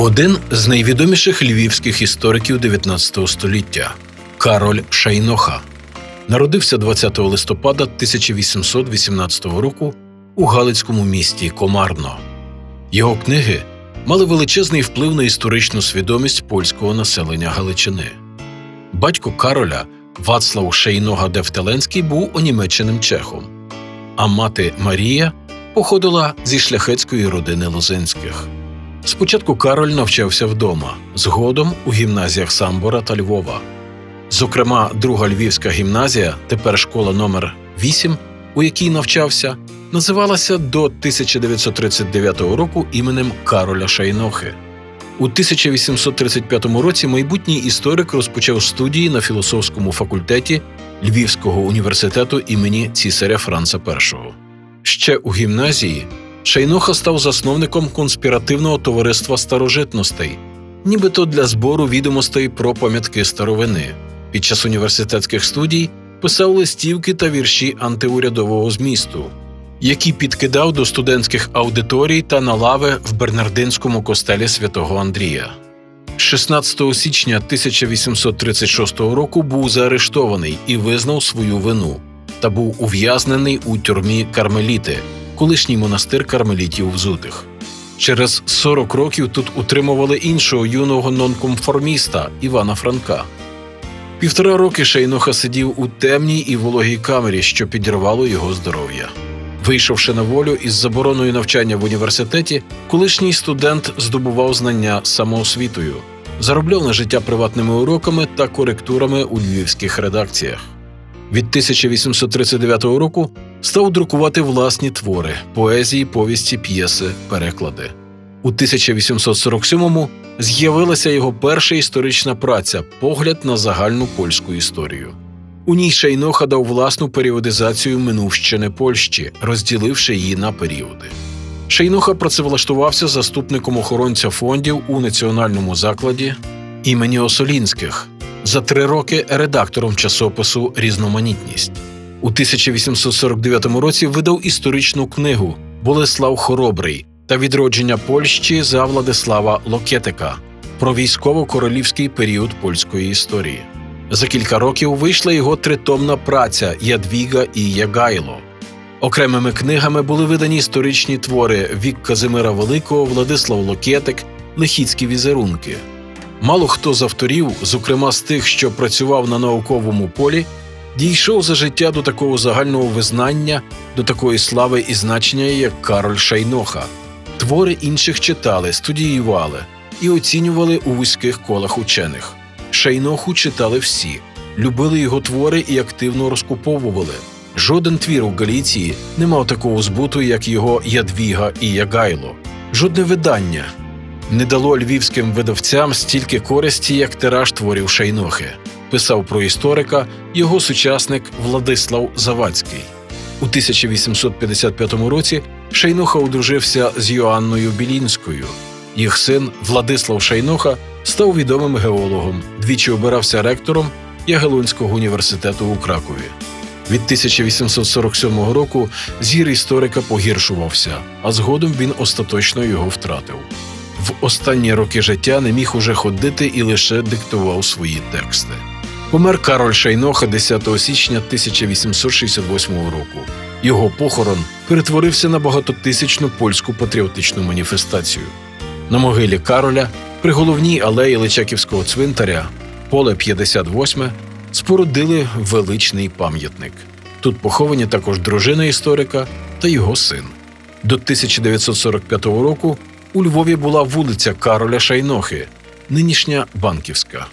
Один з найвідоміших львівських істориків 19 століття Кароль Шайноха народився 20 листопада 1818 року у галицькому місті Комарно. Його книги мали величезний вплив на історичну свідомість польського населення Галичини. Батько Кароля Вацлав Шейнога Девтеленський був онімеченим чехом, а мати Марія походила зі шляхетської родини Лозинських. Спочатку Кароль навчався вдома, згодом у гімназіях Самбора та Львова. Зокрема, друга львівська гімназія, тепер школа номер 8, у якій навчався, називалася до 1939 року іменем Кароля Шайнохи. У 1835 році майбутній історик розпочав студії на філософському факультеті Львівського університету імені цісаря Франца І. Ще у гімназії Шайноха став засновником конспіративного товариства старожитностей, нібито для збору відомостей про пам'ятки старовини. Під час університетських студій писав листівки та вірші антиурядового змісту, які підкидав до студентських аудиторій та на лави в Бернардинському костелі святого Андрія. 16 січня 1836 року був заарештований і визнав свою вину та був ув'язнений у тюрмі Кармеліти, колишній монастир кармелітів взутих. Через 40 років тут утримували іншого юного нонконформіста Івана Франка. Півтора роки Шейноха сидів у темній і вологій камері, що підірвало його здоров'я. Вийшовши на волю із забороною навчання в університеті, колишній студент здобував знання самоосвітою, заробляв на життя приватними уроками та коректурами у львівських редакціях. Від 1839 року став друкувати власні твори, поезії, повісті, п'єси, переклади. У 1847-му з'явилася його перша історична праця Погляд на загальну польську історію. У ній Шайноха дав власну періодизацію минувщини Польщі, розділивши її на періоди. Шайноха працевлаштувався заступником охоронця фондів у національному закладі імені Осолінських, за три роки редактором часопису Різноманітність. У 1849 році видав історичну книгу Болеслав Хоробрий та відродження Польщі за Владислава Локетика про військово-королівський період польської історії. За кілька років вийшла його тритомна праця Ядвіга і Ягайло. Окремими книгами були видані історичні твори Вік Казимира Великого, Владислав Локетик, Лихіцькі візерунки. Мало хто з авторів, зокрема з тих, що працював на науковому полі, дійшов за життя до такого загального визнання, до такої слави і значення, як Кароль Шайноха. Твори інших читали, студіювали і оцінювали у вузьких колах учених. Шайноху читали всі, любили його твори і активно розкуповували. Жоден твір у Галіції не мав такого збуту, як його Ядвіга і Ягайло. Жодне видання не дало львівським видавцям стільки користі, як тираж творів Шайнохи, писав про історика його сучасник Владислав Завадський. У 1855 році Шайноха одружився з Йоанною Білінською. Їх син Владислав Шайноха став відомим геологом, двічі обирався ректором Ягелонського університету у Кракові. Від 1847 року зір історика погіршувався, а згодом він остаточно його втратив. Останні роки життя не міг уже ходити і лише диктував свої тексти. Помер Кароль Шайноха 10 січня 1868 року. Його похорон перетворився на багатотисячну польську патріотичну маніфестацію. На могилі Кароля при головній алеї Личаківського цвинтаря, поле 58, спорудили величний пам'ятник. Тут поховані також дружина історика та його син. До 1945 року у Львові була вулиця Кароля Шайнохи, нинішня Банківська.